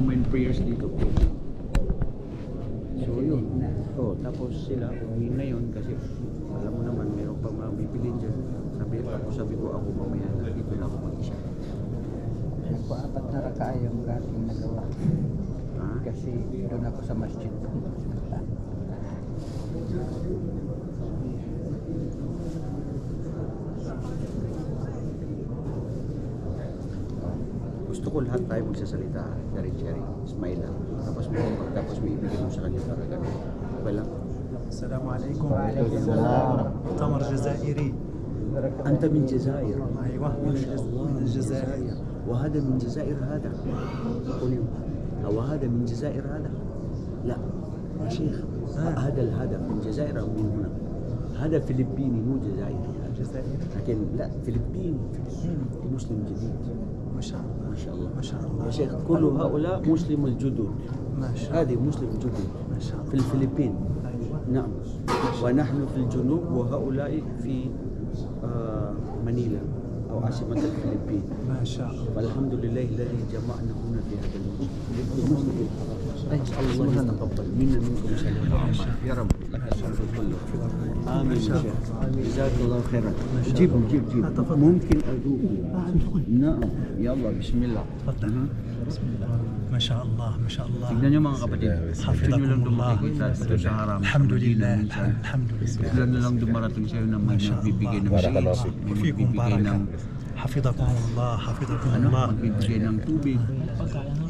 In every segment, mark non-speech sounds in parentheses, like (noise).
combined prayers dito. So yun. Oh, tapos sila uwi na yun kasi alam mo naman meron pa mga bibilin dyan. Sabi, tapos sabi ko ako mamaya dito na ako mag-isa. Nagpaapat na raka yung ating nagawa. Ha? Kasi doon ako sa masjid. (laughs) Gusto ko lahat tayo magsasalita. Sharing-sharing. Smile lang. Tapos may tapos may ibigay mo sa kanya para ganun. Okay lang. السلام عليكم وعليكم السلام. تمر جزائري أنت من الجزائر أيوه من الجز- من الجزائر وهذا من جزائر هذا. أو هذا من جزائر هذا لا يا شيخ. هذا هذا من جزائر أو من هنا هذا فلبيني مو جزائري الجزائر لكن لا فلبيني مسلم جديد ما شاء الله. ما شاء الله. ما شاء الله. يا شيخ كل هؤلاء مسلم الجدد. ما شاء الله. هذه مسلم جدد. ما شاء في الله الفلبين. أيوه. نعم. ونحن في الجنوب وهؤلاء في آه منيلا أو عاصمة الفلبين. ما شاء الله. والحمد لله الذي جمعنا هنا في هذا المسجد. الله يتقبل منا منكم مشاهدين يا رب امين جزاك الله خيرا جيب جيب جيب ممكن ادوق نعم يلا بسم الله تفضل بسم الله ما شاء الله ما شاء الله حفظكم الله الحمد لله الحمد لله لأن لم ما شاء الله بارك الله فيكم بارك حفظكم الله حفظكم الله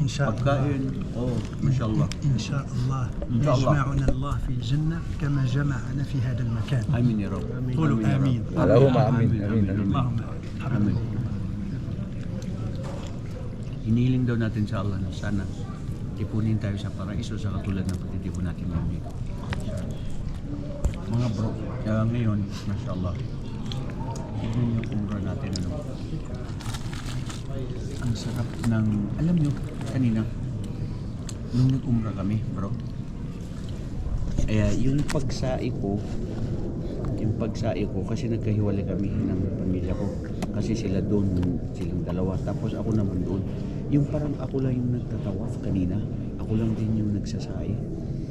حفظكم ano, الله magbibigay ng tubig, إن شاء الله pagkain. Oh, mashallah. إن شاء الله إن شاء الله. يجمعنا الله في الجنة كما جمعنا في هذا المكان Amin ya Rabb. قولوا ya Rabb. آمين اللهم آمين. Amin. اللهم Amin. Hinihiling daw natin sa Allah na sana tipunin tayo sa paraiso sa katulad ng pagtitipon natin ngayon dito. Mga bro, uh, ngayon, mashallah, tignan niyo yung umrah natin ano. Ang sarap ng, alam niyo, kanina, nung nag-umrah kami, bro, eh, yung pagsai ko, yung pagsai ko, kasi nagkahiwalay kami ng pamilya ko. Kasi sila doon, silang dalawa. Tapos ako naman doon. Yung parang ako lang yung nagtatawaf kanina. Ako lang din yung nagsasai.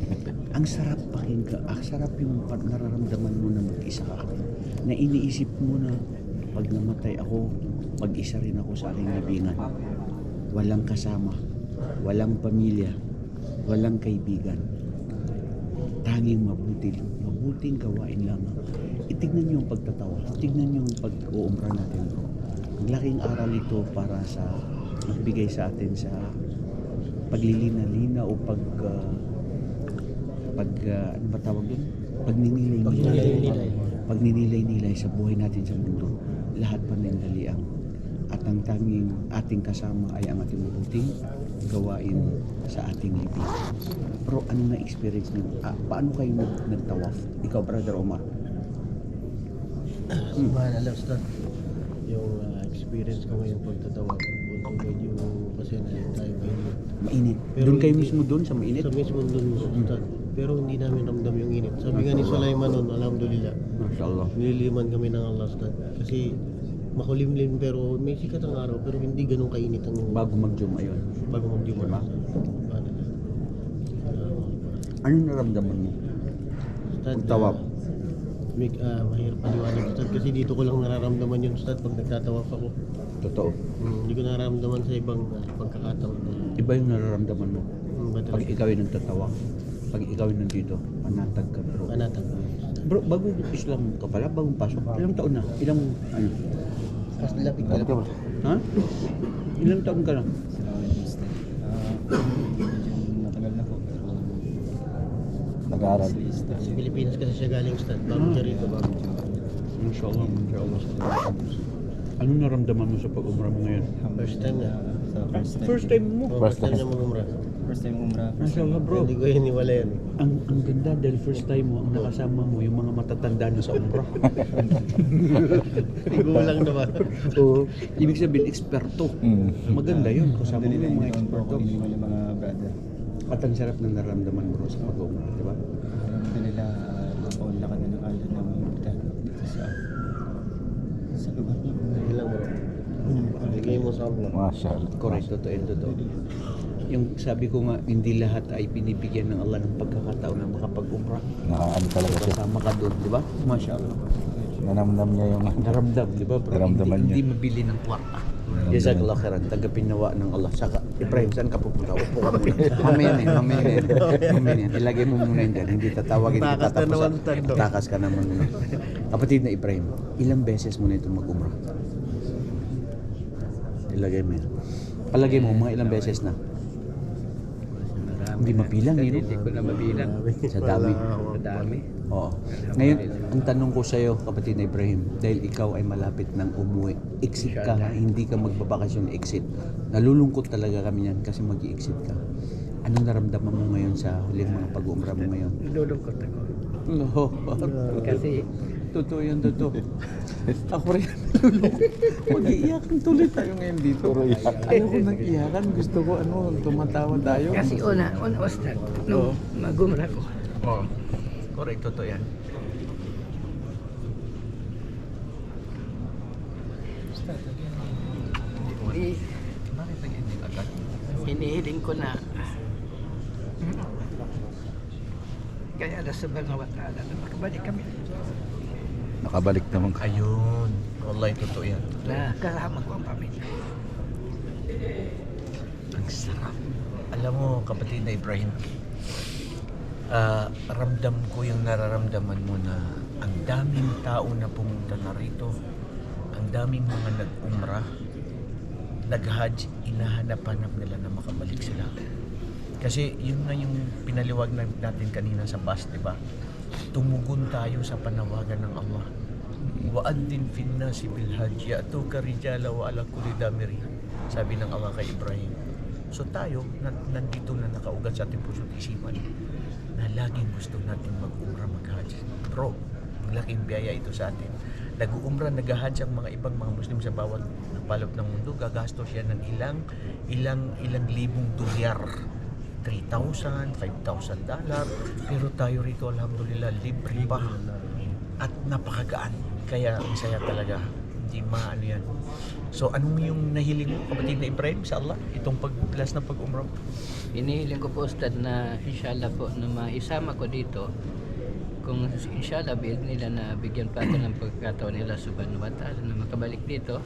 (laughs) Ang sarap pakinggan. Ang sarap yung nararamdaman mo na mag-isa ka. Na iniisip mo na pag namatay ako, mag-isa rin ako sa aking libingan. Walang kasama, walang pamilya, walang kaibigan tanging mabuti, mabuting gawain lamang. Itignan niyo yung pagtatawa, tignan niyo yung pag-uumra natin. Ang laking aral ito para sa magbigay sa atin sa paglilina-lina o pag ah, pag ah, ano ba tawag yun? Pagninilay-nilay. Pagninilay-nilay sa buhay natin sa mundo. Lahat panandaliang at ang tanging ating kasama ay ang ating mabuting gawain sa ating libing. Pero ano na experience niyo? Ah, paano kayo nag nagtawaf? Ikaw, Brother Omar. (clears throat) Subhanallah Ustaz. Yung uh, experience ko ngayong pagtatawa. Although medyo kasi na tayo mainit. Mainit. Pero doon kayo hindi- mismo doon sa mainit? Sa mismo doon Ustaz. Pero hindi namin ramdam yung init. Sabi nga ni Sulaiman noon, alhamdulillah. Masya Allah. Nililiman kami ng Allah Ustaz. Kasi makulimlim pero may sikat ang araw pero hindi ganun kainit ang Bago mag-jum ayon. bago mag-jumar. Diba? Subhanallah. Ano naramdaman mo? Ustad, Pagtawaf. ah, may, ah, mahirap paliwanag Ustad kasi dito ko lang nararamdaman yun Ustad pag nagtatawaf ako. Totoo. Hmm, hindi ko nararamdaman sa ibang ah, pagkakataon. Iba yung nararamdaman mo. Ba Pag ikaw ay nagtatawa. Pag ikaw ay nandito, panatag ka bro. Bro, bagong Islam ka pala, bagong pasok. Ilang taon na? Ilang, ano? Mas lapit ka lang. Ha? Ilang taon ka na? Matagal na po. Nag-aaral. Sa Pilipinas kasi siya galing Ustad. Bago siya rito. Bago. Inshallah, inshallah. Ano naramdaman mo sa pag-umrah mo ngayon? First time na. Sa first time. First time mo. First time na mag-umrah. First time umrah. Mashallah bro. Hindi ko hiniwala yan. Ang ang ganda dahil first time mo, ang nakasama mo, yung mga matatanda na sa umrah. (laughs) Tigulang na ba? so, ibig sabihin, eksperto. Mm. Maganda yun, kasama mo yung mga eksperto. Yung mga brother. At ang sarap ng naramdaman bro sa pag-umrah, di ba? Alam nila napaunlakan na ng Allah na may dito sa sa lugar niyo. Hindi lang bro. Bigay mo sa akin. Masya Allah. Correct, totoo yun, totoo. Yung sabi ko nga, hindi lahat ay binibigyan ng Allah ng pagkakataon na makapag-umrah. Nakaano talaga siya. Kasama ka doon, di ba? Masya Allah. Nanamnam niya yung Naramdam, di ba? bro? Naramdaman hindi, niya. hindi mabili ng kwarta. Jazakallah khairan. Tanggapin nawa ng Allah. Saka, Ibrahim, saan ka pupunta? Upo ka muna. (laughs) Mamaya na, yan, mamaya na. yan. Mamaya na. yan. Ilagay mo muna yun dyan. Hindi tatawagin sa- tayo. Takas ka naman. Kapatid na Ibrahim, ilang beses mo na ito mag-umrah? Ilagay mo yan. Palagay mo, mga ilang beses na. Hindi mapilang, eh, no? Hindi ko na mabilang. Sa dami. Sa dami. Oo. Ngayon, ang tanong ko sa iyo, kapatid na Ibrahim, dahil ikaw ay malapit ng umuwi, exit ka, hindi ka magbabakasyon exit. Nalulungkot talaga kami yan kasi mag exit ka. Anong naramdaman mo ngayon sa huling mga pag-uumra mo ngayon? Nilulungkot ako. (laughs) No, Kasi totoo yan, totoo. (laughs) Ako rin nalulungkot. Mag-iiyakan tuloy tayo ngayon dito. Ayoko nang iyakan. Gusto ko ano, tumatawa tayo. Kasi una, una ustad, nung magumra ko, Oo. Correct, totoo yan. i- Bakit nag-ending agad? hinihiling ko na kaya Allah subhanahu wa ta'ala na makabalik kami nakabalik naman ka. Ayun. Wallahi, totoo yan. na kasama ko ang pamilya. Ang sarap. Alam mo, kapatid na Ibrahim, ah, ramdam ko yung nararamdaman mo na ang daming tao na pumunta na rito, ang daming mga nag-umrah, nag-hajj, inahanap-hanap nila na makabalik sila. Kasi yun na yung pinaliwag na natin kanina sa bus, di ba? Tumugon tayo sa panawagan ng Allah. Wa'adin fin nasi bil hajj ya'tuka rijala wa ala kulli damiri. Sabi ng Allah kay Ibrahim. So tayo, na, nandito na nakaugat sa ating puso at isipan na laging gusto natin mag-umrah, mag-hajj. Bro, malaking biyaya ito sa atin. Nag-uumrah, nag-hajj ang mga ibang mga Muslim sa bawat palop ng mundo. Gagastos siya ng ilang, ilang, ilang libong dolyar. 3,000, 5,000 dollar. Pero tayo rito, alhamdulillah, libre pa. At napakagaan. Kaya ang saya talaga. Hindi maano yan. So, anong yung nahiling mo, kapatid na Ibrahim, sa Allah? Itong pag, last na pag-umrah? Hinihiling ko po ustad na inshallah po na maisama ko dito kung inshallah bid nila na bigyan pa ako ng pagkakataon nila subhanahu wa ta'ala na makabalik dito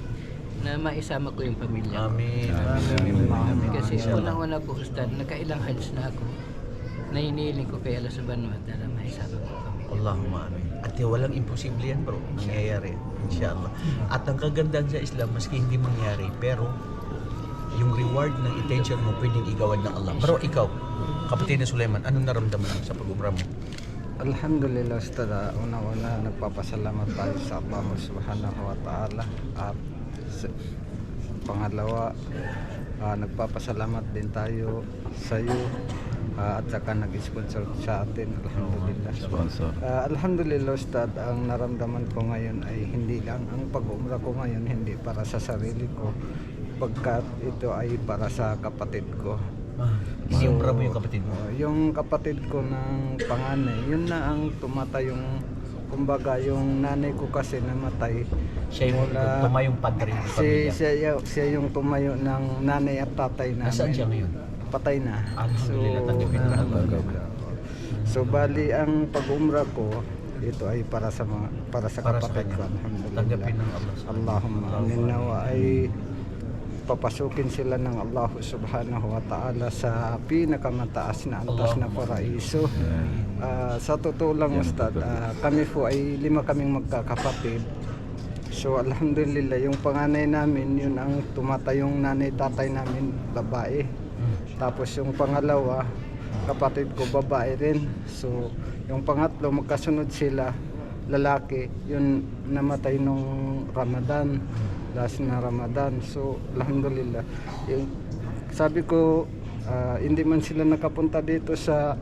na maisama ko yung pamilya ko. Amin. Amin. Amin. Kasi unang-una po ustad, nakailang hajj na ako na hinihiling ko kay Allah subhanahu wa ta'ala maisama ko. Allahumma amin. At walang imposible yan bro. Nangyayari. Inshallah. At ang kagandahan sa Islam, maski hindi mangyari, pero yung reward ng intention mo pwedeng igawan ng Allah. Pero ikaw, kapatid na Sulaiman, anong naramdaman mo sa pag-umrah mo? Alhamdulillah Ustaz, Ah, una-una nagpapasalamat tayo sa Allah subhanahu wa ta'ala at pangalawa ah, nagpapasalamat din tayo sa iyo ah, at saka nag-sponsor sa atin Alhamdulillah Sponsor. Ah, Alhamdulillah Ustad, ang naramdaman ko ngayon ay hindi lang ang pag-umra ko ngayon hindi para sa sarili ko pagkat ito ay para sa kapatid ko Ah, mo yung kapatid mo. Uh, yung kapatid ko ng panganay, yun na ang tumatay yung kumbaga yung nanay ko kasi namatay. Siya yung Mula- tumayong padre ng Si, pamilya. siya, y- siya yung tumayo ng nanay at tatay namin. Nasaan siya ngayon? Patay na. Alhamdulillah, tanggapin alhamdulillah. So bali ang pag-umra ko ito ay para sa mga para sa Para sa kapatid kanya. ko. Alhamdulillah. Tanggapin ng Allah. Allahumma amin nawa ay papasukin sila ng Allah subhanahu wa ta'ala sa pinakamataas na antas na paraiso. Ah, sa totoo lang Ustad, ah, kami po ay lima kaming magkakapatid. So alhamdulillah, yung panganay namin, yun ang tumatayong nanay tatay namin, babae. Tapos yung pangalawa, kapatid ko babae rin. So yung pangatlo, magkasunod sila, lalaki, yun namatay nung Ramadan, last na Ramadan. So alhamdulillah. Yung, sabi ko, ah, hindi man sila nakapunta dito sa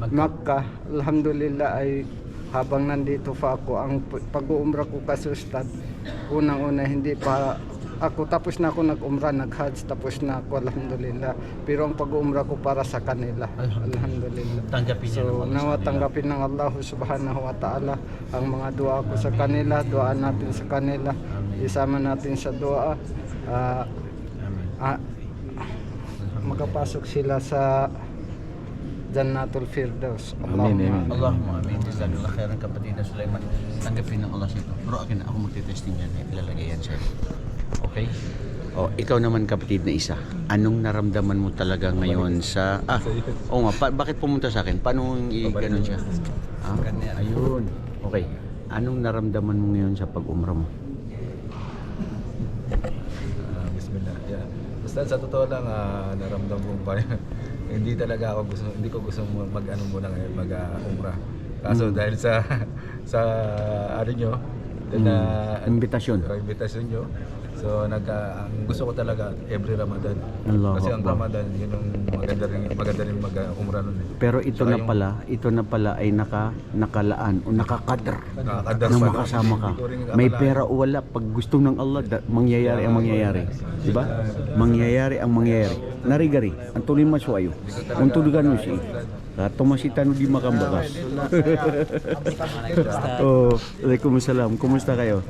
Makkah, alhamdulillah ay habang nandito pa ako, ang pag-uumra ko kasi Ustad, unang-una hindi pa ako tapos na ako nag-umra, nag-hajj, tapos na ako alhamdulillah. Pero ang pag-uumra ko para sa kanila. Alhamdulillah. Tanggapin So, nawa tanggapin ng Allah subhanahu wa ta'ala ang mga dua ko sa kanila, duaan natin sa kanila, isama natin sa dua. Ah, Amin. ah, makapasok sila sa Jannatul Firdaus. Amin, amin. Allahumma amin. Jazakallah khairan kapatid na Sulaiman. Tanggapin ng Allah ito. Bro, akin na ako magte-testing yan. Eh. Ilalagay yan sa'yo. Okay? O, ikaw naman kapatid na isa. Anong naramdaman mo talaga ngayon sa... Ah, oo nga. Pa- bakit pumunta sa akin? Paano i-ganon siya? Ah, ayun. Okay. Anong naramdaman mo ngayon sa pag-umra mo? Ah, bismillah. Yeah. Basta sa totoo lang ah, naramdam ko pa (laughs) hindi talaga ako gusto hindi ko gusto mag ano muna ngayon mag ah, umrah. Kaso dahil sa (laughs) sa ano nyo na Imbitasyon. uh, invitasyon nyo. So nagka ang gusto ko talaga every Ramadan. Allahu Kasi ang. Ramadan yun yung maganda rin maganda rin mag ah, umrah nun. eh. Pero ito Saka na yung- pala, ito na pala ay naka, nakalaan o nakakadar Nakakadar na makasama ka. May pera o wala, pag gusto ng Allah, da- mangyayari ang mangyayari. Di ba? Mangyayari ang mangyayari. Narigari, ang tuloy masuayo. Kung tulugan mo siya, kato masitano di makambakas. (laughs) oh, Waalaikumsalam. Kumusta kayo?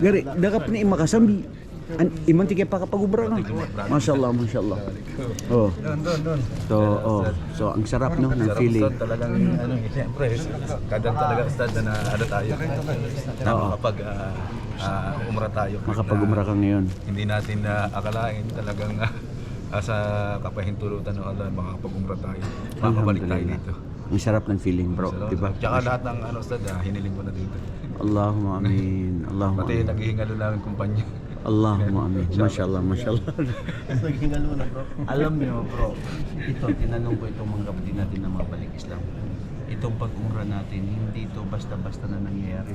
Gari, dakap ni makasambi. An imanti kay pa kapag ubra nga. Masyaallah, masyaallah. Oh. So, oh. So, ang sarap no ng Sarap feeling. Talagang ano, siyempre, kadang talaga ustad na ano tayo. Na Oo. makapag ah, ah, umrah tayo. Makapag-umra ka ngayon. Hindi natin na akalain talagang ah, sa kapahintulutan ng Allah makakapag-umrah tayo. Makakabalik tayo dito. Ang sarap ng feeling, bro. Di ba? Tsaka lahat ng ano ustad, ah, hiniling ko na dito. Allahumma amin. (laughs) Allahumma Pati amin. naghihingalo namin kumpanya. Allahumma (laughs) amin. Mashallah, mashallah. (laughs) Alam niyo, bro, ito, tinanong ko itong mga kapatid natin na mga balik Islam. Itong pag-umra natin, hindi ito basta-basta na nangyayari.